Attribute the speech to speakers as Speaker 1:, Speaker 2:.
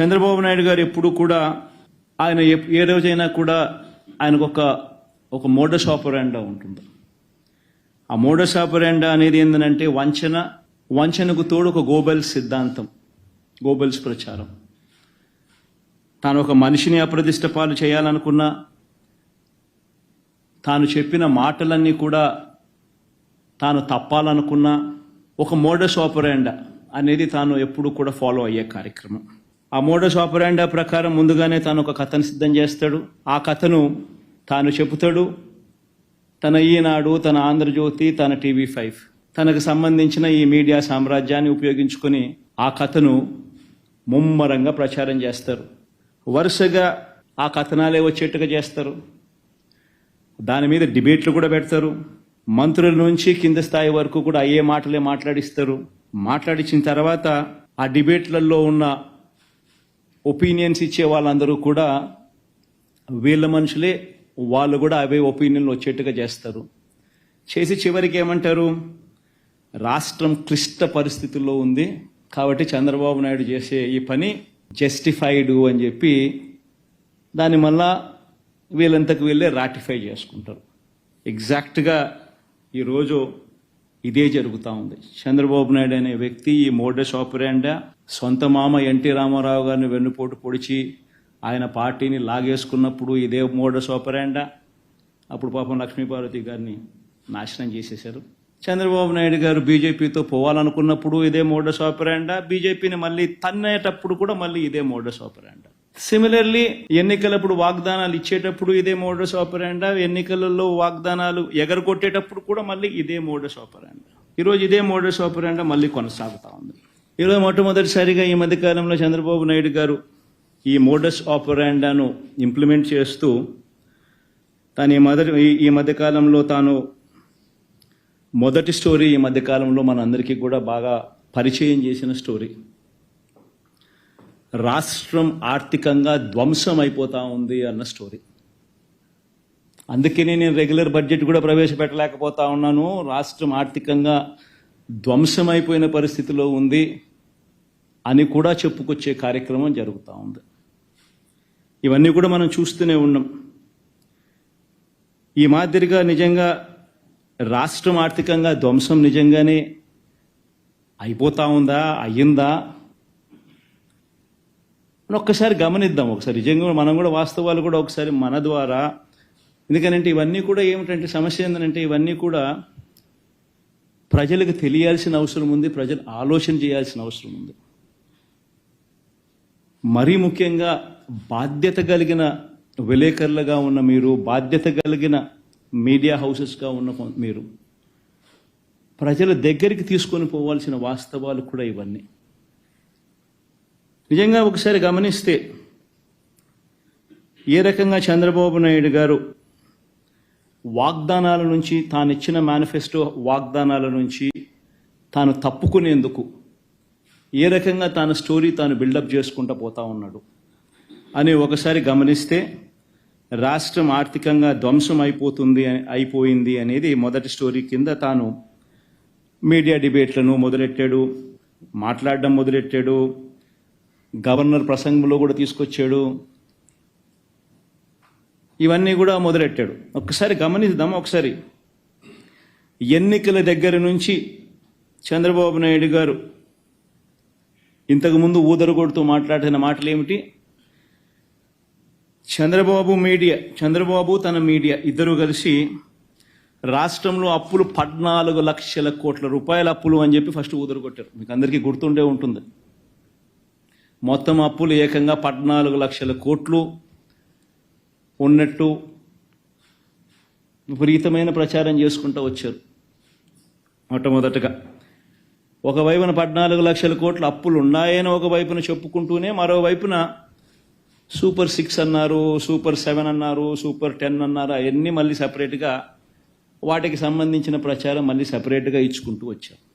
Speaker 1: చంద్రబాబు నాయుడు గారు ఎప్పుడు కూడా ఆయన ఏ రోజైనా కూడా ఆయనకు ఒక ఒక మోడస్ ఆపరాండా ఉంటుంది. ఆ మోడస్ ఆపరాండా అనేది ఏంటంటే వంచన వంచనకు తోడు ఒక గోబెల్స్ సిద్ధాంతం గోబెల్స్ ప్రచారం. తాను ఒక మనిషిని అప్రదిష్ట పాలు చేయాలనుకున్నా తాను చెప్పిన మాటలన్నీ కూడా తాను తప్పాలనుకున్న ఒక మోడస్ ఆపరాండా అనేది తాను ఎప్పుడు కూడా ఫాలో అయ్యే కార్యక్రమం. ఆ మోడస్ ఆపరాండా ప్రకారం ముందుగానే తాను ఒక కథను సిద్ధం చేస్తాడు. ఆ కథను తాను చెబుతాడు. తన ఈనాడు తన ఆంధ్రజ్యోతి తన టీవీ ఫైవ్. తనకు సంబంధించిన ఈ మీడియా సామ్రాజ్యాన్ని ఉపయోగించుకొని ఆ కథను ముమ్మరంగా ప్రచారం చేస్తారు. వరుసగా ఆ కథనాలే వచ్చేట్టుగా చేస్తారు. దాని మీద డిబేట్లు కూడా పెడతారు. మంత్రుల నుంచి కింద స్థాయి వరకు కూడా అయ్యే మాటలే మాట్లాడిస్తారు. మాట్లాడించిన తర్వాత ఆ డిబేట్లలో ఉన్న ఒపీనియన్స్ ఇచ్చే వాళ్ళందరూ కూడా వీళ్ళ మనుషులే వాళ్ళు కూడా అవే ఒపీనియన్లు వచ్చేట్టుగా చేస్తారు. చేసి చివరికి ఏమంటారు? రాష్ట్రం క్లిష్ట పరిస్థితుల్లో ఉంది. కాబట్టి చంద్రబాబు నాయుడు చేసే ఈ పని జస్టిఫైడ్ అని చెప్పి దాన్ని మళ్ళా వీళ్ళంతకు వీళ్ళే రాటిఫై చేసుకుంటారు. ఎగ్జాక్ట్గా ఈరోజు ఇదే జరుగుతూ ఉంది. చంద్రబాబు నాయుడు అనే వ్యక్తి ఈ మోడస్ ఆపరేండా సొంత మామ ఎన్టీ రామారావు గారిని వెన్నుపోటు పొడిచి ఆయన పార్టీని లాగేసుకున్నప్పుడు ఇదే మోడస్ ఆపరేండా అప్పుడు పాపం లక్ష్మీపార్వతి గారిని నాశనం చేసేశారు. చంద్రబాబు నాయుడు గారు బీజేపీతో పోవాలనుకున్నప్పుడు ఇదే మోడస్ ఆపరేండా బీజేపీని మళ్ళీ తన్నేటప్పుడు కూడా మళ్ళీ ఇదే మోడస్ ఆపరేండా సిమిలర్లీ ఎన్నికలప్పుడు వాగ్దానాలు ఇచ్చేటప్పుడు ఇదే మోడస్ ఆపరాండా ఎన్నికలలో వాగ్దానాలు ఎగరగొట్టేటప్పుడు కూడా మళ్ళీ ఇదే మోడస్ ఆపరాండా ఈరోజు ఇదే మోడస్ ఆపరాండా మళ్ళీ కొనసాగుతా ఉంది. ఈరోజు మొట్టమొదటిసారిగా ఈ మధ్యకాలంలో చంద్రబాబు నాయుడు గారు ఈ మోడస్ ఆపరాండాను ఇంప్లిమెంట్ చేస్తూ తాను ఈ మొదటి ఈ- ఈ మధ్యకాలంలో తాను మొదటి స్టోరీ ఈ మధ్యకాలంలో మనందరికీ కూడా బాగా పరిచయం చేసిన స్టోరీ రాష్ట్రం ఆర్థికంగా ధ్వంసం అయిపోతా ఉంది అన్న స్టోరీ. అందుకనే నేను రెగ్యులర్ బడ్జెట్ కూడా ప్రవేశపెట్టలేకపోతా ఉన్నాను. రాష్ట్రం ఆర్థికంగా ధ్వంసం అయిపోయిన పరిస్థితిలో ఉంది అని కూడా చెప్పుకొచ్చే కార్యక్రమం జరుగుతూ ఉంది. ఇవన్నీ కూడా మనం చూస్తూనే ఉన్నాం. ఈ మాదిరిగా నిజంగా రాష్ట్రం ఆర్థికంగా ధ్వంసం నిజంగానే అయిపోతా ఉందా? అయ్యిందా? ఒక్కసారి గమనిద్దాం ఒకసారి. నిజంగా మనం కూడా వాస్తవాలు కూడా ఒకసారి మన ద్వారా. ఎందుకనంటే ఇవన్నీ కూడా ఏమిటంటే సమస్య ఏంటంటే ఇవన్నీ కూడా ప్రజలకు తెలియాల్సిన అవసరం ఉంది ప్రజలు ఆలోచన చేయాల్సిన అవసరం ఉంది. మరీ ముఖ్యంగా బాధ్యత కలిగిన విలేకరులుగా ఉన్న మీరు బాధ్యత కలిగిన మీడియా హౌసెస్గా ఉన్న మీరు ప్రజల దగ్గరికి తీసుకొని పోవాల్సిన వాస్తవాలు కూడా ఇవన్నీ. నిజంగా ఒకసారి గమనిస్తే ఏ రకంగా చంద్రబాబు నాయుడు గారు వాగ్దానాల నుంచి తాను ఇచ్చిన మేనిఫెస్టో వాగ్దానాల నుంచి తాను తప్పుకునేందుకు ఏ రకంగా తాను స్టోరీ తాను బిల్డప్ చేసుకుంటూ పోతా ఉన్నాడు అని ఒకసారి గమనిస్తే రాష్ట్రం ఆర్థికంగా ధ్వంసం అయిపోతుంది అయిపోయింది అనేది మొదటి స్టోరీ కింద తాను మీడియా డిబేట్లను మొదలెట్టాడు మాట్లాడడం మొదలెట్టాడు గవర్నర్ ప్రసంగంలో కూడా తీసుకొచ్చాడు. ఇవన్నీ కూడా మొదలెట్టాడు. ఒక్కసారి గమనిద్దాం ఒకసారి. ఎన్నికల దగ్గర నుంచి చంద్రబాబు నాయుడు గారు ఇంతకుముందు ఊదరగొడుతూ మాట్లాడిన మాటలు ఏమిటి చంద్రబాబు మీడియా చంద్రబాబు తన మీడియా ఇద్దరు కలిసి రాష్ట్రంలో అప్పులు పద్నాలుగు లక్షల కోట్ల రూపాయల అప్పులు అని చెప్పి ఫస్ట్ ఊదరగొట్టారు. మీకు అందరికీ గుర్తుండే ఉంటుంది. మొత్తం అప్పులు ఏకంగా పద్నాలుగు లక్షల కోట్లు ఉన్నట్టు విపరీతమైన ప్రచారం చేసుకుంటూ వచ్చారు. మొట్టమొదటగా ఒకవైపున పద్నాలుగు లక్షల కోట్ల అప్పులు ఉన్నాయని ఒకవైపున చెప్పుకుంటూనే మరోవైపున సూపర్ సిక్స్ అన్నారు సూపర్ సెవెన్ అన్నారు సూపర్ టెన్ అన్నారు అవన్నీ మళ్ళీ సపరేట్గా వాటికి సంబంధించిన ప్రచారం మళ్ళీ సపరేట్గా ఇచ్చుకుంటూ వచ్చారు.